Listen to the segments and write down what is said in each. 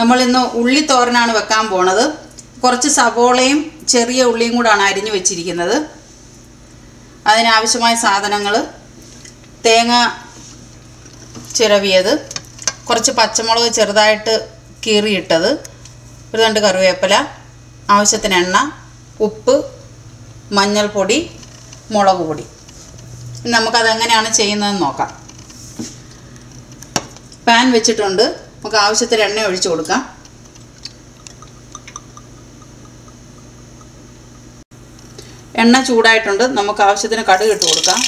നമ്മൾ ഇന്ന് ഉള്ളി തോരനാണ് വെക്കാൻ പോണത്. കുറച്ച് സവോളയും ചെറിയ ഉള്ളിയും കൂടാണ് അരിഞ്ഞു വെച്ചിരിക്കുന്നത്. അതിനാവശ്യമായ സാധനങ്ങൾ തേങ്ങ ചിരവിയത് കുറച്ച് പച്ചമുളക് ചെറുതായിട്ട് കീറിയിട്ടത് ഒരു രണ്ട് കറിവേപ്പില ആവശ്യത്തിന് എണ്ണ ഉപ്പ് മഞ്ഞൾപ്പൊടി മുളക് പൊടി. നമുക്കതെങ്ങനെയാണ് ചെയ്യുന്നതെന്ന് നോക്കാം. പാൻ വെച്ചിട്ടുണ്ട്. നമുക്ക് ആവശ്യത്തിന് എണ്ണ ഒഴിച്ചു കൊടുക്കാം. എണ്ണ ചൂടായിട്ടുണ്ട്. നമുക്ക് ആവശ്യത്തിന് കടുക് ഇട്ട് കൊടുക്കാം.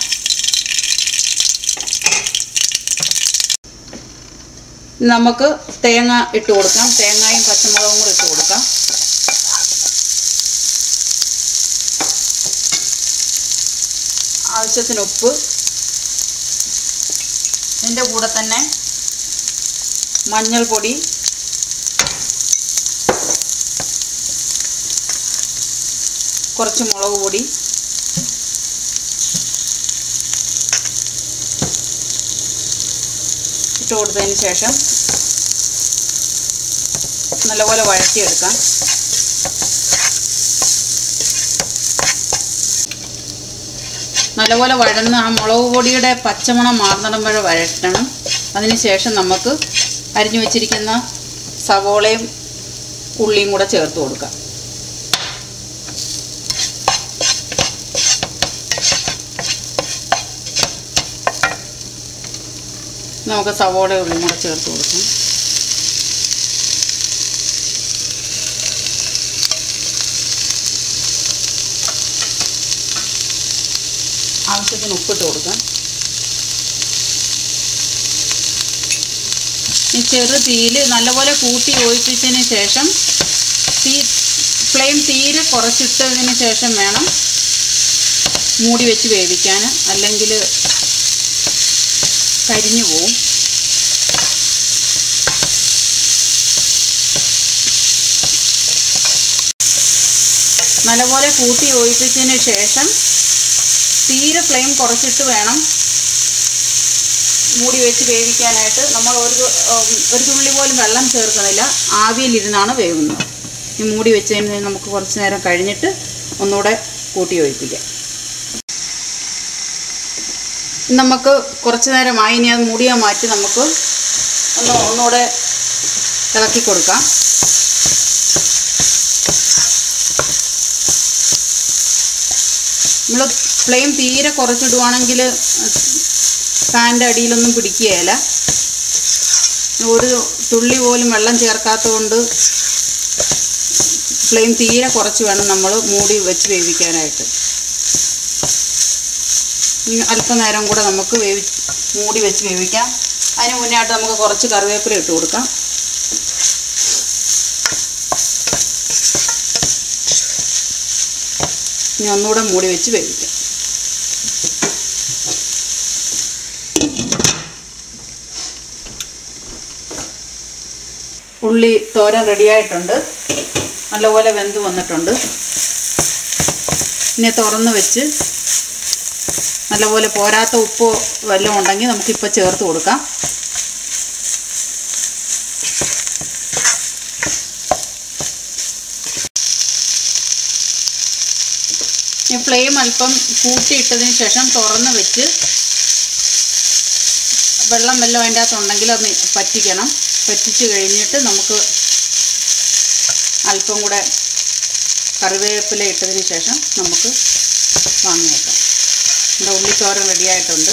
നമുക്ക് തേങ്ങ ഇട്ട് കൊടുക്കാം. തേങ്ങയും പച്ചമുളകും കൂടി ഇട്ട് കൊടുക്കാം. ആവശ്യത്തിന് ഉപ്പ്. ഇതിന്റെ കൂടെ തന്നെ മഞ്ഞൾപ്പൊടി. കുറച്ച് മുളക് പൊടി. ഇട്ട് കൊടുത്തതിന് ശേഷം നല്ലപോലെ വഴറ്റിയെടുക്കാം. നല്ലപോലെ വഴന്ന് ആ മുളക് പൊടിയുടെ പച്ചമണം മാറുന്നിടം വരെ വഴറ്റണം. അതിനുശേഷം നമുക്ക് അരിഞ്ഞു വെച്ചിരിക്കുന്ന സവോളയും ഉള്ളിയും കൂടെ ചേർത്ത് കൊടുക്കാം നമുക്ക് സവോള ഉള്ളിയും കൂടെ ചേർത്ത് കൊടുക്കാം. ആവശ്യത്തിന് ഉപ്പിട്ട് കൊടുക്കാം. ഈ ചെറു തീയിൽ നല്ലപോലെ കൂട്ടി യോജിപ്പിച്ചതിന് ശേഷം തീ ഫ്ലെയിം തീരെ കുറച്ചിട്ടതിന് ശേഷം വേണം മൂടി വെച്ച് വേവിക്കാൻ. അല്ലെങ്കിൽ കരിഞ്ഞു പോവും. നല്ലപോലെ കൂട്ടി യോജിപ്പിച്ചതിന് ശേഷം തീരെ ഫ്ലെയിം കുറച്ചിട്ട് വേണം മൂടി വെച്ച് വേവിക്കാനായിട്ട് നമ്മൾ ഒരു ഒരു തുള്ളി പോലും വെള്ളം ചേർക്കുന്നില്ല. ആവിയിലിരുന്നാണ് വേവുന്നത്. ഈ മൂടി വെച്ചതിന് നമുക്ക് കുറച്ച് നേരം കഴിഞ്ഞിട്ട് ഒന്നുകൂടെ കൂട്ടി ഒഴിപ്പിക്കാം. നമുക്ക് കുറച്ച് നേരമായി. ഇനി അത് മൂടിയാൽ മാറ്റി നമുക്ക് ഒന്ന് ഒന്നുകൂടെ ഇളക്കി കൊടുക്കാം. നമ്മൾ ഫ്ലെയിം തീരെ കുറച്ചിടുവാണെങ്കിൽ ഫാന്റെ അടിയിലൊന്നും പിടിക്കുകയില്ല. ഒരു തുള്ളി പോലും വെള്ളം ചേർക്കാത്തതുകൊണ്ട് ഫ്ലെയിം തീരെ കുറച്ച് വേണം നമ്മൾ മൂടി വെച്ച് വേവിക്കാനായിട്ട്. അല്പനേരം കൂടെ നമുക്ക് വേവി മൂടി വെച്ച് വേവിക്കാം. അതിന് മുന്നായിട്ട് നമുക്ക് കുറച്ച് കറിവേപ്പില ഇട്ട് കൊടുക്കാം. ഇനി ഒന്നുകൂടെ മൂടി വെച്ച് വേവിക്കാം. ഉള്ളി തോരൻ റെഡിയായിട്ടുണ്ട്. നല്ലപോലെ വെന്ത് വന്നിട്ടുണ്ട്. ഇനി തുറന്ന് വെച്ച് നല്ലപോലെ പോരാത്ത ഉപ്പ് വല്ലതും ഉണ്ടെങ്കിൽ നമുക്കിപ്പോൾ ചേർത്ത് കൊടുക്കാം. ഫ്ലെയിം അല്പം കൂട്ടിയിട്ടതിന് ശേഷം തുറന്ന് വെച്ച് വെള്ളം വല്ലതും അതിന്റെ അകത്തുണ്ടെങ്കിൽ അത് പറ്റിക്കണം. പറ്റിച്ച് കഴിഞ്ഞിട്ട് നമുക്ക് അല്പം കൂടെ കറിവേപ്പില ഇട്ടതിന് ശേഷം നമുക്ക് വാങ്ങിയേക്കാം. നമ്മുടെ ഉള്ളിത്തോരൻ റെഡിയായിട്ടുണ്ട്